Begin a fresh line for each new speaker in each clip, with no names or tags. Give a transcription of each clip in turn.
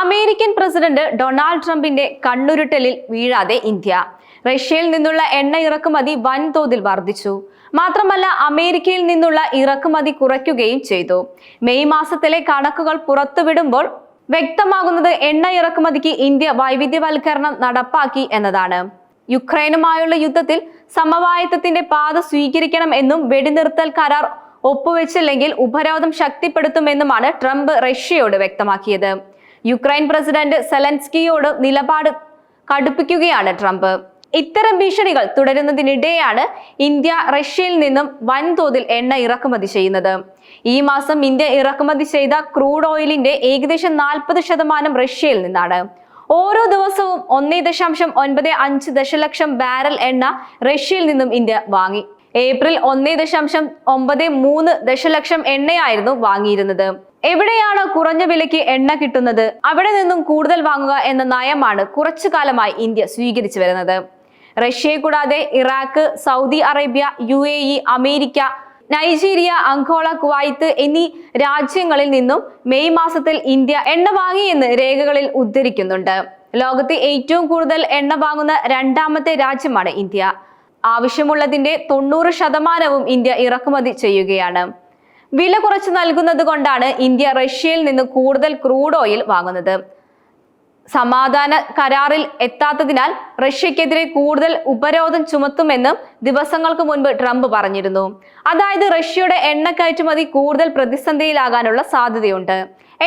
American president Donald ട്രംപിന്റെ കണ്ണുരുട്ടലിൽ വീഴാതെ India. റഷ്യയിൽ നിന്നുള്ള എണ്ണ ഇറക്കുമതി വൻതോതിൽ വർദ്ധിച്ചു. മാത്രമല്ല അമേരിക്കയിൽ നിന്നുള്ള ഇറക്കുമതി കുറയ്ക്കുകയും ചെയ്തു. മെയ് മാസത്തിലെ കണക്കുകൾ പുറത്തുവിടുമ്പോൾ വ്യക്തമാകുന്നത് എണ്ണ ഇറക്കുമതിക്ക് ഇന്ത്യ വൈവിധ്യവൽക്കരണം നടപ്പാക്കി എന്നതാണ്. യുക്രൈനുമായുള്ള യുദ്ധത്തിൽ സമവായത്തത്തിന്റെ പാത സ്വീകരിക്കണം എന്നും വെടിനിർത്തൽ കരാർ ഒപ്പുവെച്ചില്ലെങ്കിൽ ഉപരോധം ശക്തിപ്പെടുത്തുമെന്നുമാണ് ട്രംപ് റഷ്യയോട് വ്യക്തമാക്കിയത്. യുക്രൈൻ പ്രസിഡന്റ് സെലൻസ്കിയോട് നിലപാട് കടുപ്പിക്കുകയാണ് ട്രംപ്. ഇത്തരം ഭീഷണികൾ തുടരുന്നതിനിടെയാണ് ഇന്ത്യ റഷ്യയിൽ നിന്നും വൻതോതിൽ എണ്ണ ഇറക്കുമതി ചെയ്യുന്നത്. ഈ മാസം ഇന്ത്യ ഇറക്കുമതി ചെയ്ത ക്രൂഡ് ഓയിലിന്റെ ഏകദേശം നാൽപ്പത് ശതമാനം റഷ്യയിൽ നിന്നാണ്. ഓരോ ദിവസവും ഒന്നേ ദശാംശം ഒൻപത് അഞ്ച് ദശലക്ഷം ബാരൽ എണ്ണ റഷ്യയിൽ നിന്നും ഇന്ത്യ വാങ്ങി. ഏപ്രിൽ ഒന്നേ ദശാംശം ഒമ്പത് മൂന്ന് ദശലക്ഷം എണ്ണയായിരുന്നു വാങ്ങിയിരുന്നത്. എവിടെയാണ് കുറഞ്ഞ വിലയ്ക്ക് എണ്ണ കിട്ടുന്നത്? അവിടെ നിന്നും കൂടുതൽ വാങ്ങുക എന്ന നയമാണ് കുറച്ചു കാലമായി ഇന്ത്യ സ്വീകരിച്ചു വരുന്നത്. റഷ്യയെ കൂടാതെ Iraq Saudi Arabia U A E America Nigeria Angola Kuwait എന്നീ രാജ്യങ്ങളിൽ നിന്നും മെയ് മാസത്തിൽ ഇന്ത്യ എണ്ണ വാങ്ങി വാങ്ങിയെന്ന് രേഖകളിൽ ഉദ്ധരിക്കുന്നുണ്ട്. ലോകത്തെ ഏറ്റവും കൂടുതൽ എണ്ണ വാങ്ങുന്ന രണ്ടാമത്തെ രാജ്യമാണ് ഇന്ത്യ. ആവശ്യമുള്ളതിന്റെ തൊണ്ണൂറ് ശതമാനവും ഇന്ത്യ ഇറക്കുമതി ചെയ്യുകയാണ്. വില കുറച്ച് നൽകുന്നത് കൊണ്ടാണ് ഇന്ത്യ റഷ്യയിൽ നിന്ന് കൂടുതൽ ക്രൂഡ് ഓയിൽ വാങ്ങുന്നത്. സമാധാന കരാറിൽ എത്താത്തതിനാൽ റഷ്യക്കെതിരെ കൂടുതൽ ഉപരോധം ചുമത്തുമെന്നും ദിവസങ്ങൾക്ക് മുൻപ് ട്രംപ് പറഞ്ഞിരുന്നു. അതായത് റഷ്യയുടെ എണ്ണ കയറ്റുമതി കൂടുതൽ പ്രതിസന്ധിയിലാകാനുള്ള സാധ്യതയുണ്ട്.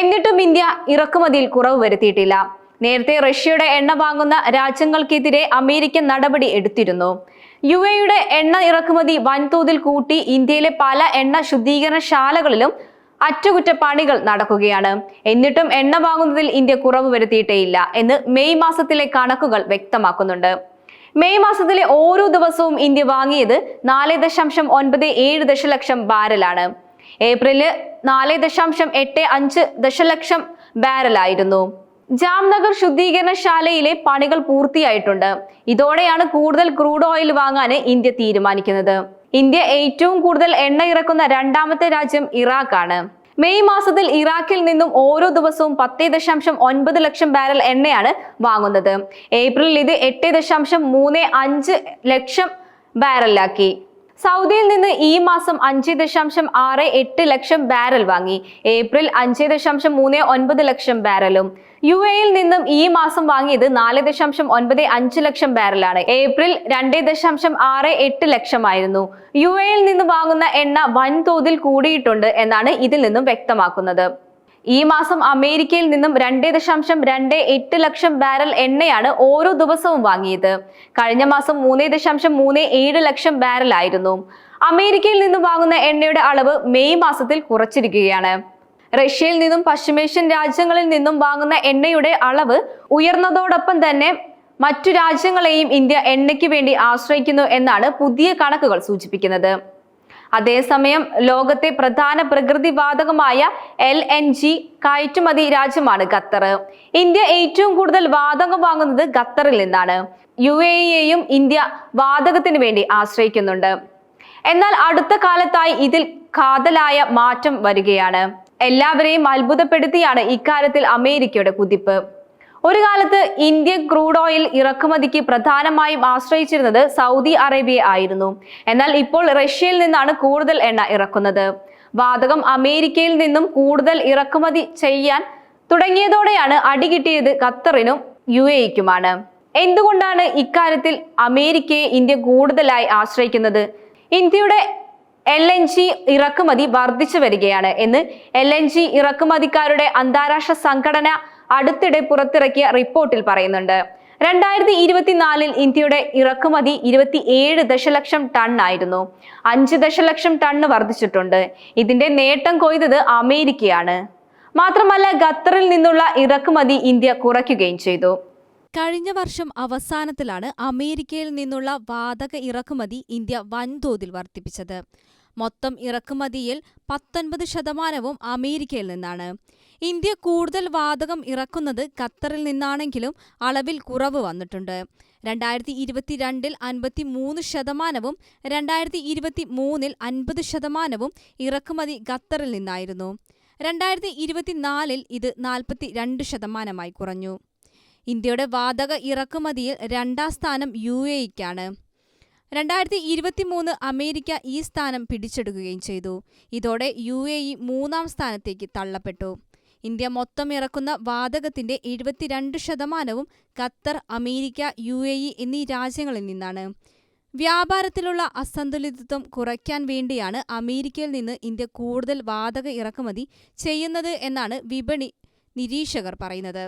എന്നിട്ടും ഇന്ത്യ ഇറക്കുമതിയിൽ കുറവ് വരുത്തിയിട്ടില്ല. നേരത്തെ റഷ്യയുടെ എണ്ണ വാങ്ങുന്ന രാജ്യങ്ങൾക്കെതിരെ അമേരിക്ക നടപടി എടുത്തിരുന്നു. യു എയുടെ എണ്ണ ഇറക്കുമതി വൻതോതിൽ കൂട്ടി ഇന്ത്യയിലെ പല എണ്ണ ശുദ്ധീകരണശാലകളിലും അറ്റകുറ്റപ്പണികൾ നടക്കുകയാണ്. എന്നിട്ടും എണ്ണ വാങ്ങുന്നതിൽ ഇന്ത്യ കുറവ് വരുത്തിയിട്ടേയില്ല എന്ന് മെയ് മാസത്തിലെ കണക്കുകൾ വ്യക്തമാക്കുന്നുണ്ട്. മെയ് മാസത്തിലെ ഓരോ ദിവസവും ഇന്ത്യ വാങ്ങിയത് നാല് ദശാംശം ഒൻപത് ഏഴ് ദശലക്ഷം ബാരലാണ്. ഏപ്രിലിൽ നാല് ദശാംശം എട്ട് അഞ്ച് ദശലക്ഷം ബാരലായിരുന്നു. ജാംനഗർ ശുദ്ധീകരണശാലയിലെ പണികൾ പൂർത്തിയായിട്ടുണ്ട്. ഇതോടെയാണ് കൂടുതൽ ക്രൂഡ് ഓയിൽ വാങ്ങാൻ ഇന്ത്യ തീരുമാനിക്കുന്നത്. ഇന്ത്യ ഏറ്റവും കൂടുതൽ എണ്ണ ഇറക്കുന്ന രണ്ടാമത്തെ രാജ്യം ഇറാഖാണ്. മെയ് മാസത്തിൽ ഇറാഖിൽ നിന്നും ഓരോ ദിവസവും പത്തേ ദശാംശം ഒൻപത് ലക്ഷം ബാരൽ എണ്ണയാണ് വാങ്ങുന്നത്. ഏപ്രിലിൽ ഇത് എട്ട് ദശാംശം മൂന്ന് അഞ്ച് ലക്ഷം ബാരലാക്കി സൗദിയിൽ നിന്ന് ഈ മാസം അഞ്ച് ദശാംശം ആറ് എട്ട് ലക്ഷം ബാരൽ വാങ്ങി. ഏപ്രിൽ അഞ്ച് ദശാംശം മൂന്ന് ഒൻപത് ലക്ഷം ബാരലും. യു എയിൽ നിന്നും ഈ മാസം വാങ്ങിയത് നാല് ദശാംശം ഒൻപത് അഞ്ച് ലക്ഷം ബാരലാണ്. ഏപ്രിൽ രണ്ട് ദശാംശം ആറ് എട്ട് ലക്ഷമായിരുന്നു. യു എയിൽ നിന്ന് വാങ്ങുന്ന എണ്ണ വൻതോതിൽ കൂടിയിട്ടുണ്ട് എന്നാണ് ഇതിൽ നിന്നും വ്യക്തമാക്കുന്നത്. ഈ മാസം അമേരിക്കയിൽ നിന്നും രണ്ട് ദശാംശം രണ്ട് എട്ട് ലക്ഷം ബാരൽ എണ്ണയാണ് ഓരോ ദിവസവും വാങ്ങിയത്. കഴിഞ്ഞ മാസം മൂന്ന് ദശാംശം മൂന്ന് ഏഴ് ലക്ഷം ബാരൽ ആയിരുന്നു. അമേരിക്കയിൽ നിന്നും വാങ്ങുന്ന എണ്ണയുടെ അളവ് മെയ് മാസത്തിൽ കുറച്ചിരിക്കുകയാണ്. റഷ്യയിൽ നിന്നും പശ്ചിമേഷ്യൻ രാജ്യങ്ങളിൽ നിന്നും വാങ്ങുന്ന എണ്ണയുടെ അളവ് ഉയർന്നതോടൊപ്പം തന്നെ മറ്റു രാജ്യങ്ങളെയും ഇന്ത്യ എണ്ണയ്ക്ക് വേണ്ടി ആശ്രയിക്കുന്നു എന്നാണ് പുതിയ കണക്കുകൾ സൂചിപ്പിക്കുന്നത്. അതേസമയം ലോകത്തെ പ്രധാന പ്രകൃതിവാതകമായ എൽ എൻ ജി കയറ്റുമതി രാജ്യമാണ് ഖത്തർ. ഇന്ത്യ ഏറ്റവും കൂടുതൽ വാതകം വാങ്ങുന്നത് ഖത്തറിൽ നിന്നാണ്. യു എ ഇന്ത്യ വാതകത്തിന് വേണ്ടി ആശ്രയിക്കുന്നുണ്ട്. എന്നാൽ അടുത്ത കാലത്തായി ഇതിൽ കാതലായ മാറ്റം വരികയാണ്. എല്ലാവരെയും അത്ഭുതപ്പെടുത്തിയാണ് ഇക്കാര്യത്തിൽ അമേരിക്കയുടെ കുതിപ്പ്. ഒരു കാലത്ത് ഇന്ത്യൻ ക്രൂഡ് ഓയിൽ ഇറക്കുമതിക്ക് പ്രധാനമായും ആശ്രയിച്ചിരുന്നത് സൗദി അറേബ്യ ആയിരുന്നു. എന്നാൽ ഇപ്പോൾ റഷ്യയിൽ നിന്നാണ് കൂടുതൽ എണ്ണ ഇറക്കുന്നത്. വാതകം അമേരിക്കയിൽ നിന്നും കൂടുതൽ ഇറക്കുമതി ചെയ്യാൻ തുടങ്ങിയതോടെയാണ് അടി കിട്ടിയത് ഖത്തറിനും യു എക്കുമാണ് എന്തുകൊണ്ടാണ് ഇക്കാര്യത്തിൽ അമേരിക്കയെ ഇന്ത്യ കൂടുതലായി ആശ്രയിക്കുന്നത്? ഇന്ത്യയുടെ എൽ എൻ ജി ഇറക്കുമതി വർദ്ധിച്ചു വരികയാണ് എന്ന് എൽ എൻ ജി ഇറക്കുമതിക്കാരുടെ അന്താരാഷ്ട്ര സംഘടന അടുത്തിടെ പുറത്തിറക്കിയ റിപ്പോർട്ടിൽ പറയുന്നുണ്ട്. രണ്ടായിരത്തി ഇരുപത്തിനാലിൽ ഇന്ത്യയുടെ ഇറക്കുമതി ഇരുപത്തി ഏഴ് ദശലക്ഷം ടൺ ആയിരുന്നു. അഞ്ച് ദശലക്ഷം ടണ്ണ് വർദ്ധിച്ചിട്ടുണ്ട്. ഇതിന്റെ നേട്ടം കൊയ്തത് അമേരിക്കയാണ്. മാത്രമല്ല ഖത്തറിൽ നിന്നുള്ള ഇറക്കുമതി ഇന്ത്യ കുറയ്ക്കുകയും ചെയ്തു.
കഴിഞ്ഞ വർഷം അവസാനത്തിലാണ് അമേരിക്കയിൽ നിന്നുള്ള വാതക ഇറക്കുമതി ഇന്ത്യ വൻതോതിൽ വർദ്ധിപ്പിച്ചത്. മൊത്തം ഇറക്കുമതിയിൽ പത്തൊൻപത് ശതമാനവും അമേരിക്കയിൽ നിന്നാണ്. ഇന്ത്യ കൂടുതൽ വാതകം ഇറക്കുന്നത് ഖത്തറിൽ നിന്നാണെങ്കിലും അളവിൽ കുറവ് വന്നിട്ടുണ്ട്. രണ്ടായിരത്തി ഇരുപത്തിരണ്ടിൽ അൻപത്തി മൂന്ന് ശതമാനവും രണ്ടായിരത്തി ഇരുപത്തി മൂന്നിൽ അൻപത് ശതമാനവും ഇറക്കുമതി ഖത്തറിൽ നിന്നായിരുന്നു. രണ്ടായിരത്തി ഇരുപത്തിനാലിൽ ഇത് നാൽപ്പത്തി രണ്ട് ശതമാനമായി കുറഞ്ഞു. ഇന്ത്യയുടെ വാതക ഇറക്കുമതിയിൽ രണ്ടാം സ്ഥാനം യു എക്കാണ് രണ്ടായിരത്തി ഇരുപത്തിമൂന്ന് അമേരിക്ക ഈ സ്ഥാനം പിടിച്ചെടുക്കുകയും ചെയ്തു. ഇതോടെ യു എ ഇ മൂന്നാം സ്ഥാനത്തേക്ക് തള്ളപ്പെട്ടു. ഇന്ത്യ മൊത്തം ഇറക്കുന്ന വാതകത്തിന്റെ എഴുപത്തിരണ്ട് ശതമാനവും Qatar America U A E എന്നീ രാജ്യങ്ങളിൽ നിന്നാണ്. വ്യാപാരത്തിലുള്ള അസന്തുലിതത്വം കുറയ്ക്കാൻ വേണ്ടിയാണ് അമേരിക്കയിൽ നിന്ന് ഇന്ത്യ കൂടുതൽ വാതക ഇറക്കുമതി ചെയ്യുന്നത് എന്നാണ് വിപണി നിരീക്ഷകർ പറയുന്നത്.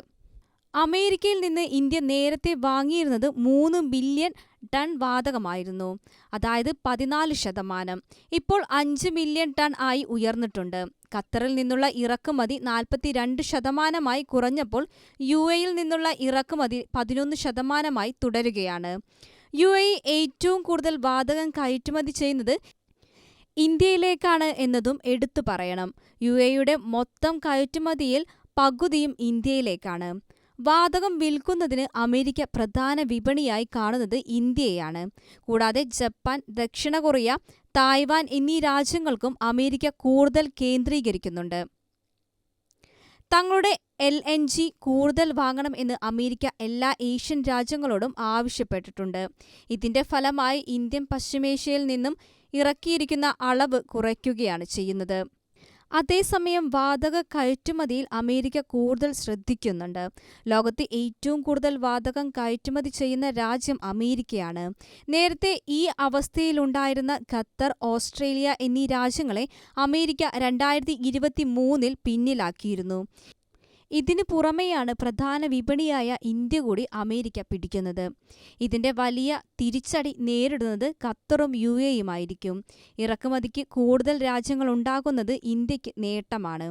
അമേരിക്കയിൽ നിന്ന് ഇന്ത്യ നേരത്തെ വാങ്ങിയിരുന്നത് മൂന്ന് ബില്യൺ ടൺ വാതകമായിരുന്നു. അതായത് പതിനാല് ശതമാനം. ഇപ്പോൾ അഞ്ച് മില്യൺ ടൺ ആയി ഉയർന്നിട്ടുണ്ട്. ഖത്തറിൽ നിന്നുള്ള ഇറക്കുമതി നാൽപ്പത്തിരണ്ട് ശതമാനമായി കുറഞ്ഞപ്പോൾ യു എയിൽ നിന്നുള്ള ഇറക്കുമതി പതിനൊന്ന് ശതമാനമായി തുടരുകയാണ്. യു എ ഏറ്റവും കൂടുതൽ വാതകം കയറ്റുമതി ചെയ്യുന്നത് ഇന്ത്യയിലേക്കാണ് എന്നതും എടുത്തു പറയണം. യു എയുടെ മൊത്തം കയറ്റുമതിയിൽ പകുതിയും ഇന്ത്യയിലേക്കാണ്. വാതകം വിൽക്കുന്നതിന് അമേരിക്ക പ്രധാന വിപണിയായി കാണുന്നത് ഇന്ത്യയാണ് കൂടാതെ ജപ്പാൻ ദക്ഷിണ കൊറിയ തായ്വാൻ എന്നീ രാജ്യങ്ങൾക്കും അമേരിക്ക കൂടുതൽ കേന്ദ്രീകരിക്കുന്നുണ്ട്. തങ്ങളുടെ എൽ എൻ ജി കൂടുതൽ വാങ്ങണം എന്ന് അമേരിക്ക എല്ലാ ഏഷ്യൻ രാജ്യങ്ങളോടും ആവശ്യപ്പെട്ടിട്ടുണ്ട്. ഇതിന്റെ ഫലമായി ഇന്ത്യൻ പശ്ചിമേഷ്യയിൽ നിന്നും ഇറക്കിയിരിക്കുന്ന അളവ് കുറയ്ക്കുകയാണ് ചെയ്യുന്നത്. അതേസമയം വാതക കയറ്റുമതിയിൽ അമേരിക്ക കൂടുതൽ ശ്രദ്ധിക്കുന്നുണ്ട്. ലോകത്ത് ഏറ്റവും കൂടുതൽ വാതകം കയറ്റുമതി ചെയ്യുന്ന രാജ്യം അമേരിക്കയാണ്. നേരത്തെ ഈ അവസ്ഥയിലുണ്ടായിരുന്ന ഖത്തർ ഓസ്ട്രേലിയ എന്നീ രാജ്യങ്ങളെ അമേരിക്ക രണ്ടായിരത്തി ഇരുപത്തി മൂന്നിൽ പിന്നിലാക്കിയിരുന്നു. ഇതിനു പുറമെയാണ് പ്രധാന വിപണിയായ ഇന്ത്യ കൂടി അമേരിക്ക പിടിക്കുന്നത്. ഇതിന്റെ വലിയ തിരിച്ചടി നേരിടുന്നത് ഖത്തറും യു എയുമായിരിക്കും ഇറക്കുമതിക്ക് കൂടുതൽ രാജ്യങ്ങൾ ഉണ്ടാകുന്നത് ഇന്ത്യയ്ക്ക് നേട്ടമാണ്.